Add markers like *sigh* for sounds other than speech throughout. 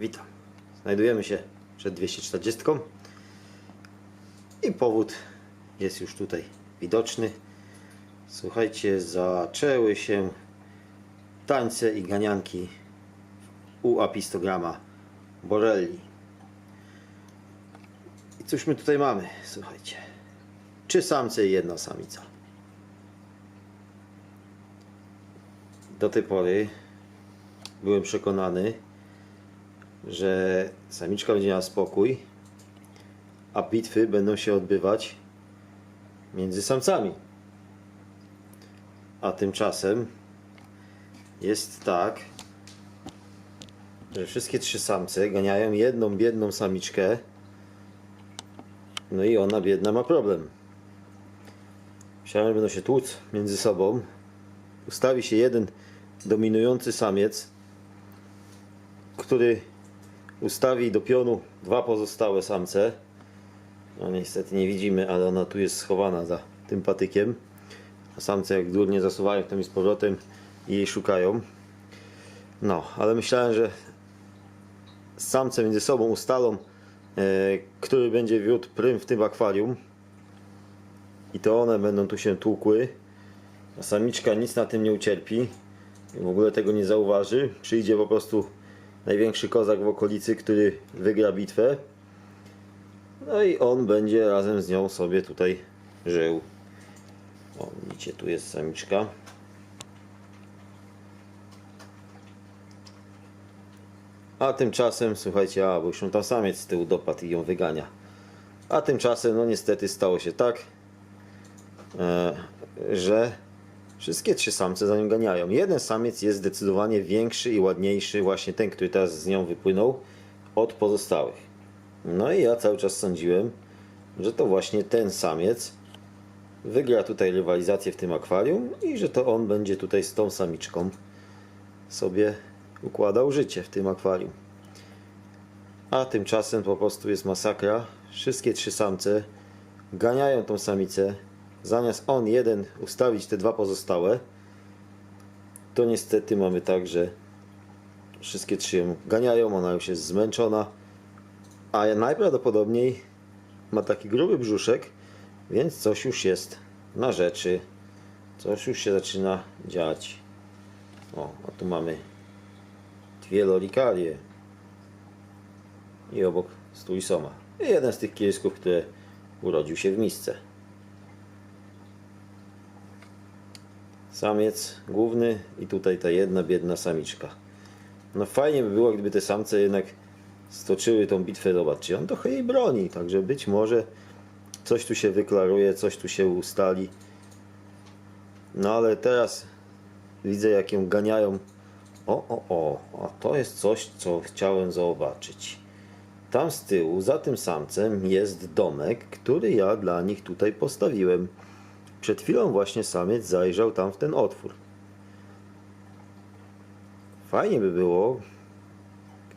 Witam. Znajdujemy się przed 240 i powód jest już tutaj widoczny. Słuchajcie, zaczęły się tańce i ganianki u apistograma Borelli. I cóż my tutaj mamy? Słuchajcie. Trzy samce i jedna samica. Do tej pory byłem przekonany, że samiczka będzie miała spokój, a bitwy będą się odbywać między samcami. A tymczasem jest tak, że wszystkie trzy samce ganiają jedną biedną samiczkę, no i ona biedna ma problem. Myślałem, że będą się tłuc między sobą. Ustawi się jeden dominujący samiec, który ustawi do pionu dwa pozostałe samce. No niestety nie widzimy, ale ona tu jest schowana za tym patykiem. A samce jak durnie zasuwają tam i z powrotem i jej szukają. No, ale myślałem, że samce między sobą ustalą, e, który będzie wiódł prym w tym akwarium. I to one będą tu się tłukły. A samiczka nic na tym nie ucierpi. W ogóle tego nie zauważy. Przyjdzie po prostu największy kozak w okolicy, który wygra bitwę. No i on będzie razem z nią sobie tutaj żył. O, widzicie, tu jest samiczka. A tymczasem, słuchajcie, a bo już tam samiec z tyłu dopadł i ją wygania. A tymczasem, no niestety stało się tak, e, że wszystkie trzy samce za nią ganiają. Jeden samiec jest zdecydowanie większy i ładniejszy, właśnie ten, który teraz z nią wypłynął, od pozostałych. No i ja cały czas sądziłem, że to właśnie ten samiec wygra tutaj rywalizację w tym akwarium i że to on będzie tutaj z tą samiczką sobie układał życie w tym akwarium. A tymczasem po prostu jest masakra. Wszystkie trzy samce ganiają tą samicę. Zamiast on jeden ustawić te dwa pozostałe, to niestety mamy tak, że wszystkie trzy ją ganiają, ona już jest zmęczona, a najprawdopodobniej ma taki gruby brzuszek, więc coś już jest na rzeczy, coś już się zaczyna dziać. O, a tu mamy dwie lolikarie i obok stój soma. Jeden z tych kiesków, który urodził się w misce. Samiec główny i tutaj ta jedna biedna samiczka. No fajnie by było, gdyby te samce jednak stoczyły tą bitwę. Zobaczcie, on trochę jej broni, także być może coś tu się wyklaruje, coś tu się ustali. No ale teraz widzę jak ją ganiają. O, o, o, a to jest coś, co chciałem zobaczyć. Tam z tyłu, za tym samcem jest domek, który ja dla nich tutaj postawiłem. Przed chwilą właśnie samiec zajrzał tam w ten otwór. Fajnie by było,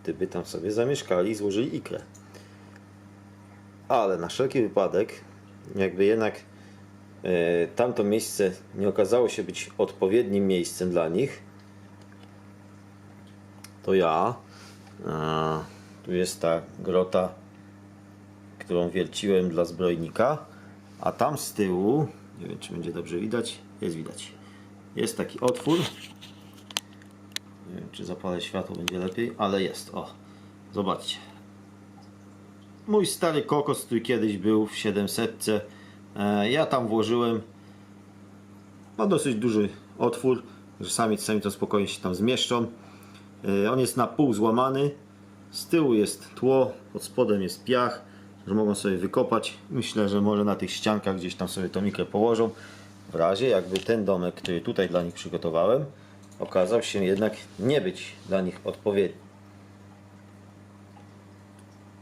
gdyby tam sobie zamieszkali i złożyli ikrę. Ale na wszelki wypadek, jakby jednak e, tamto miejsce nie okazało się być odpowiednim miejscem dla nich, to ja, a, tu jest ta grota, którą wierciłem dla zbrojnika, a tam z tyłu, nie wiem czy będzie dobrze widać, jest widać, jest taki otwór, nie wiem czy zapalę światło będzie lepiej, ale jest, o, zobaczcie. Mój stary kokos, który kiedyś był w 700, e, ja tam włożyłem, ma dosyć duży otwór, że samiec sami to spokojnie się tam zmieszczą. E, On jest na pół złamany. Z tyłu jest tło, pod spodem jest piach, że mogą sobie wykopać. Myślę, że może na tych ściankach gdzieś tam sobie tą mikrę położą. W razie jakby ten domek, który tutaj dla nich przygotowałem, okazał się jednak nie być dla nich odpowiedni.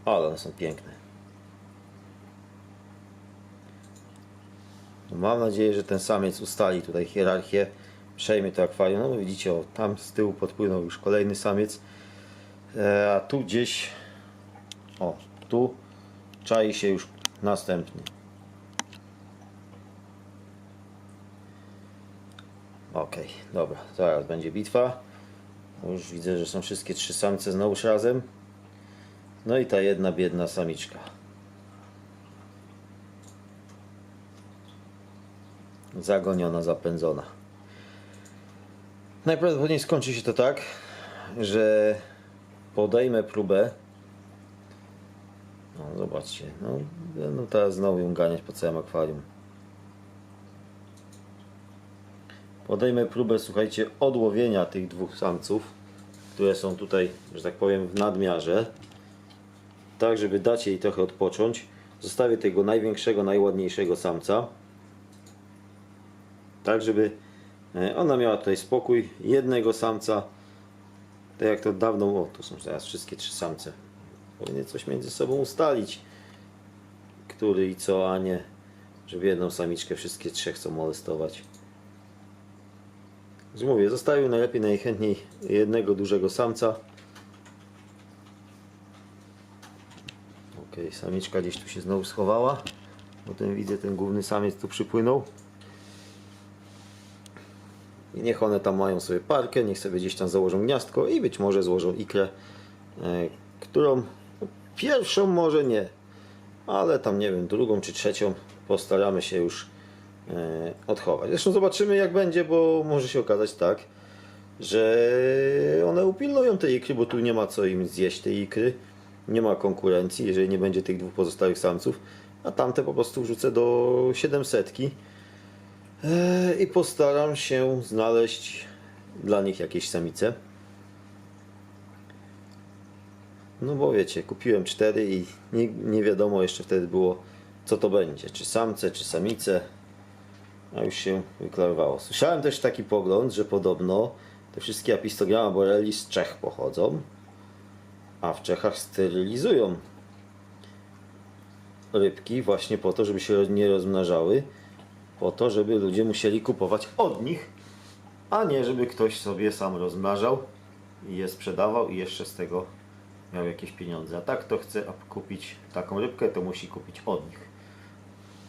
Ale one są piękne. Mam nadzieję, że ten samiec ustali tutaj hierarchię, przejmie to akwarium. No widzicie, o, tam z tyłu podpłynął już kolejny samiec. E, a tu gdzieś, o, tu czai się już następny. Okej, dobra, zaraz będzie bitwa. Już widzę, że są wszystkie trzy samce znowuż razem. No i ta jedna biedna samiczka. Zagoniona, zapędzona. Najprawdopodobniej skończy się to tak, że podejmę próbę. No zobaczcie, no będą teraz znowu ją ganiać po całym akwarium. Podejmę próbę, słuchajcie, odłowienia tych dwóch samców, które są tutaj, że tak powiem, w nadmiarze. Tak, żeby dać jej trochę odpocząć. Zostawię tego największego, najładniejszego samca. Tak, żeby e, ona miała tutaj spokój. Jednego samca, tak jak to dawno, o tu są teraz wszystkie trzy samce. Powinny coś między sobą ustalić. Który i co, a nie, żeby jedną samiczkę wszystkie trzech chcą molestować. Że mówię, zostawił najlepiej, najchętniej jednego dużego samca. Okej, samiczka gdzieś tu się znowu schowała. Potem widzę, ten główny samiec tu przypłynął. I niech one tam mają sobie parkę, niech sobie gdzieś tam założą gniazdko i być może złożą ikrę, e, którą pierwszą może nie, ale tam nie wiem, drugą czy trzecią postaramy się już e, odchować. Zresztą zobaczymy jak będzie, bo może się okazać tak, że one upilnują tej ikry, bo tu nie ma co im zjeść tej ikry. Nie ma konkurencji, jeżeli nie będzie tych dwóch pozostałych samców, a tamte po prostu wrzucę do 700 e, i postaram się znaleźć dla nich jakieś samice. No bo wiecie, kupiłem cztery i nie, nie wiadomo jeszcze wtedy było co to będzie, czy samce, czy samice. A już się wyklarowało. Słyszałem też taki pogląd, że podobno te wszystkie apistogramma borelli z Czech pochodzą, a w Czechach sterylizują rybki właśnie po to, żeby się nie rozmnażały, po to, żeby ludzie musieli kupować od nich, a nie żeby ktoś sobie sam rozmnażał i je sprzedawał i jeszcze z tego miał jakieś pieniądze. A tak to chce kupić taką rybkę, to musi kupić od nich.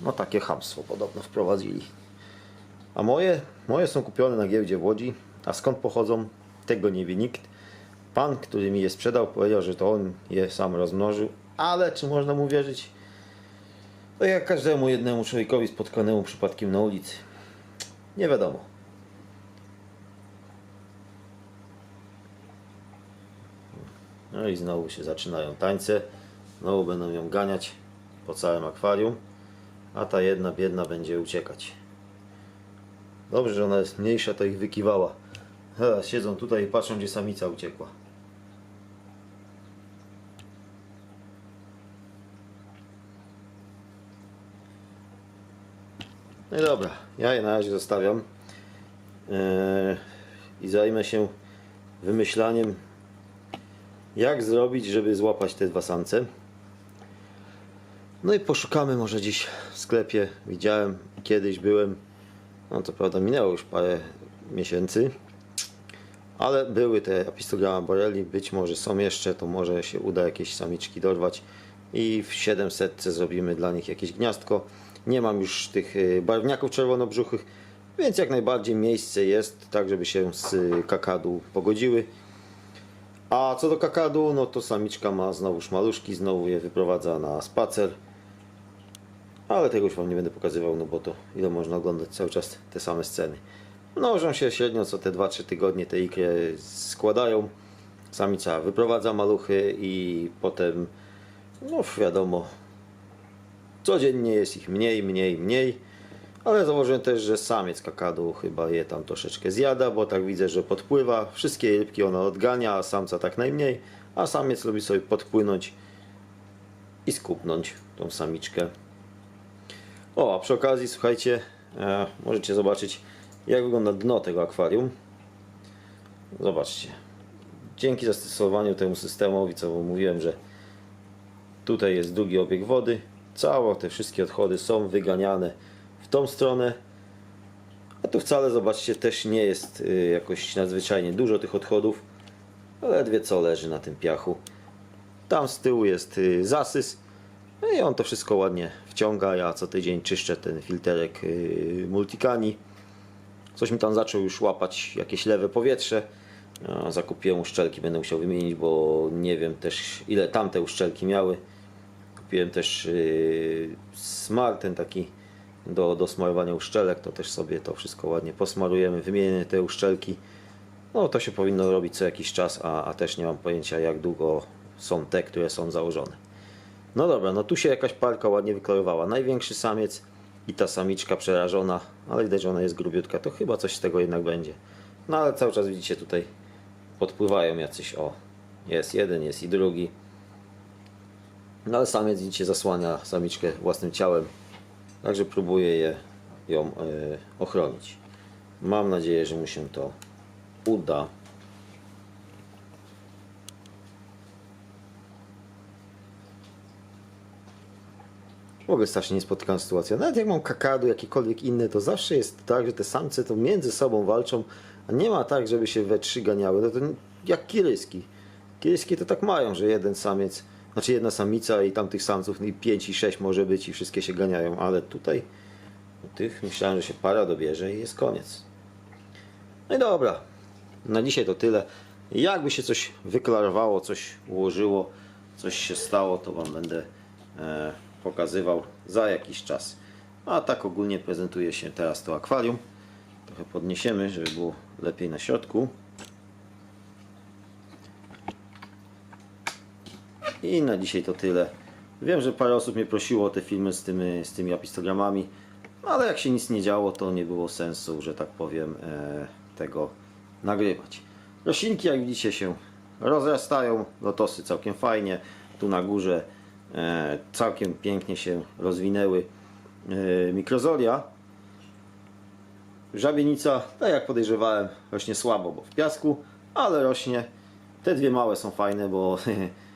No takie chamstwo podobno wprowadzili. A moje, moje są kupione na giełdzie w Łodzi. A skąd pochodzą? Tego nie wie nikt. Pan, który mi je sprzedał, powiedział, że to on je sam rozmnożył. Ale czy można mu wierzyć? To jak każdemu jednemu człowiekowi spotkanemu przypadkiem na ulicy. Nie wiadomo. No i znowu się zaczynają tańce. Znowu będą ją ganiać po całym akwarium. A ta jedna biedna będzie uciekać. Dobrze, że ona jest mniejsza, to ich wykiwała. Teraz siedzą tutaj i patrzą, gdzie samica uciekła. No i dobra, ja je na razie zostawiam. Eee, I zajmę się wymyślaniem, jak zrobić, żeby złapać te dwa samce. No i poszukamy może gdzieś w sklepie. Widziałem, kiedyś byłem. No to prawda minęło już parę miesięcy. Ale były te apistogramma borelli. Być może są jeszcze, to może się uda jakieś samiczki dorwać. I w 700 zrobimy dla nich jakieś gniazdko. Nie mam już tych y, barwniaków czerwonobrzuchych, więc jak najbardziej miejsce jest, tak żeby się z kakadu pogodziły. A co do kakadu, no to samiczka ma znowu maluszki, znowu je wyprowadza na spacer. Ale tego już Wam nie będę pokazywał, no bo to ile można oglądać cały czas te same sceny. Mnożą się średnio co te 2-3 tygodnie te ikry składają. Samica wyprowadza maluchy i potem, no wiadomo, codziennie jest ich mniej, mniej, mniej. Ale założyłem też, że samiec kakadu chyba je tam troszeczkę zjada, bo tak widzę, że podpływa. Wszystkie rybki ona odgania, a samca tak najmniej. A samiec lubi sobie podpłynąć i skupnąć tą samiczkę. O, a przy okazji, słuchajcie, e, możecie zobaczyć, jak wygląda dno tego akwarium. Zobaczcie. Dzięki zastosowaniu temu systemowi, co mówiłem, że tutaj jest drugi obieg wody, całe te wszystkie odchody są wyganiane w tą stronę. A tu wcale, zobaczcie, też nie jest y, jakoś nadzwyczajnie dużo tych odchodów. Ledwie co leży na tym piachu. Tam z tyłu jest y, zasys. No i on to wszystko ładnie wciąga. Ja co tydzień czyszczę ten filterek y, Multicani. Coś mi tam zaczął już łapać jakieś lewe powietrze, A, Zakupiłem uszczelki, będę musiał wymienić, bo nie wiem też ile tamte uszczelki miały. Kupiłem też yy, smar, ten taki do, do smarowania uszczelek, to też sobie to wszystko ładnie posmarujemy, wymienię te uszczelki. No to się powinno robić co jakiś czas, a, a też nie mam pojęcia jak długo są te, które są założone. No dobra, no tu się jakaś parka ładnie wyklarowała. Największy samiec i ta samiczka przerażona, ale widać, że ona jest grubiutka, to chyba coś z tego jednak będzie. No ale cały czas widzicie tutaj podpływają jacyś, o, jest jeden, jest i drugi. No ale samiec widzicie zasłania samiczkę własnym ciałem, także próbuję je, ją e, ochronić. Mam nadzieję, że mu się to uda. W ogóle strasznie niespotykana sytuacja. Nawet jak mam kakadu, jakiekolwiek inne, to zawsze jest tak, że te samce to między sobą walczą, a nie ma tak, żeby się we trzy ganiały. No to jak kiryski. Kiryski to tak mają, że jeden samiec, znaczy jedna samica i tamtych samców i pięć i sześć może być i wszystkie się ganiają, ale tutaj tych myślałem, że się para dobierze i jest koniec. No i dobra, na dzisiaj to tyle. Jakby się coś wyklarowało, coś ułożyło, coś się stało, to Wam będę e, pokazywał za jakiś czas. A tak ogólnie prezentuje się teraz to akwarium. Trochę podniesiemy, żeby było lepiej na środku. I na dzisiaj to tyle. Wiem, że parę osób mnie prosiło o te filmy z tymi, z tymi apistogramami, ale jak się nic nie działo, to nie było sensu, że tak powiem, e, tego nagrywać. Roślinki, jak widzicie, się rozrastają. Lotosy całkiem fajnie. Tu na górze e, całkiem pięknie się rozwinęły e, mikrozoria. Żabienica, tak jak podejrzewałem, rośnie słabo, bo w piasku, ale rośnie. Te dwie małe są fajne, bo *laughs*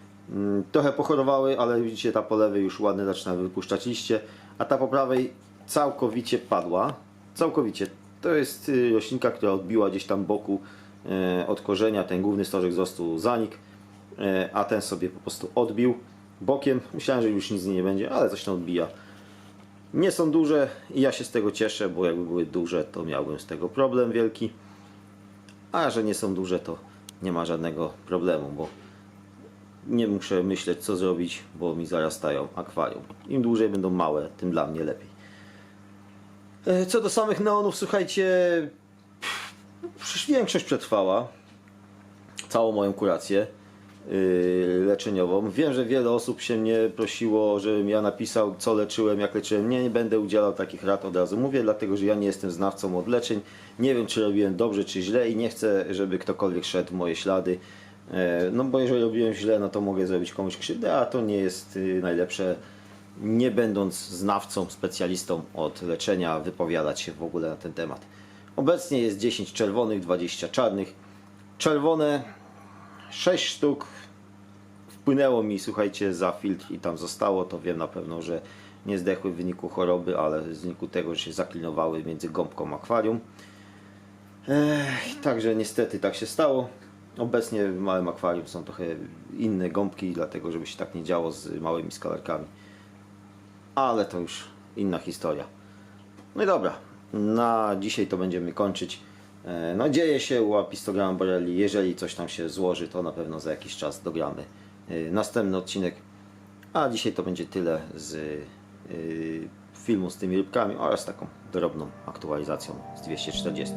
trochę pochorowały, ale widzicie, ta po lewej już ładnie zaczyna wypuszczać liście, a ta po prawej całkowicie padła. Całkowicie. To jest y, roślinka, która odbiła gdzieś tam boku e, od korzenia, ten główny stożek wzrostu zanikł, e, a ten sobie po prostu odbił bokiem. Myślałem, że już nic nie będzie, ale coś tam odbija. Nie są duże i ja się z tego cieszę, bo jakby były duże, to miałbym z tego problem wielki. A że nie są duże, to nie ma żadnego problemu, bo nie muszę myśleć co zrobić, bo mi zarastają akwarium. Im dłużej będą małe, tym dla mnie lepiej. E, Co do samych neonów, słuchajcie, większość przetrwała całą moją kurację yy, leczeniową. Wiem, że wiele osób się mnie prosiło, żebym ja napisał, co leczyłem, jak leczyłem. Nie, nie będę udzielał takich rad od razu. Mówię, dlatego że ja nie jestem znawcą od leczeń. Nie wiem, czy robiłem dobrze, czy źle i nie chcę, żeby ktokolwiek szedł w moje ślady. E, No bo jeżeli robiłem źle, no to mogę zrobić komuś krzywdę, a to nie jest y, najlepsze. Nie będąc znawcą, specjalistą od leczenia, wypowiadać się w ogóle na ten temat. Obecnie jest 10 czerwonych, 20 czarnych. Czerwone 6 sztuk wpłynęło mi, słuchajcie, za filtr i tam zostało. To wiem na pewno, że nie zdechły w wyniku choroby, ale w wyniku tego, że się zaklinowały między gąbką a akwarium. Ech, także niestety tak się stało. Obecnie w małym akwarium są trochę inne gąbki, dlatego żeby się tak nie działo z małymi skalarkami. Ale to już inna historia. No i dobra, na dzisiaj to będziemy kończyć. E, No dzieje się u Apistograma Borelli. Jeżeli coś tam się złoży, to na pewno za jakiś czas dogramy e, następny odcinek. A dzisiaj to będzie tyle z e, filmu z tymi rybkami oraz taką drobną aktualizacją z 240.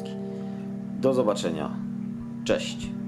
Do zobaczenia. Cześć.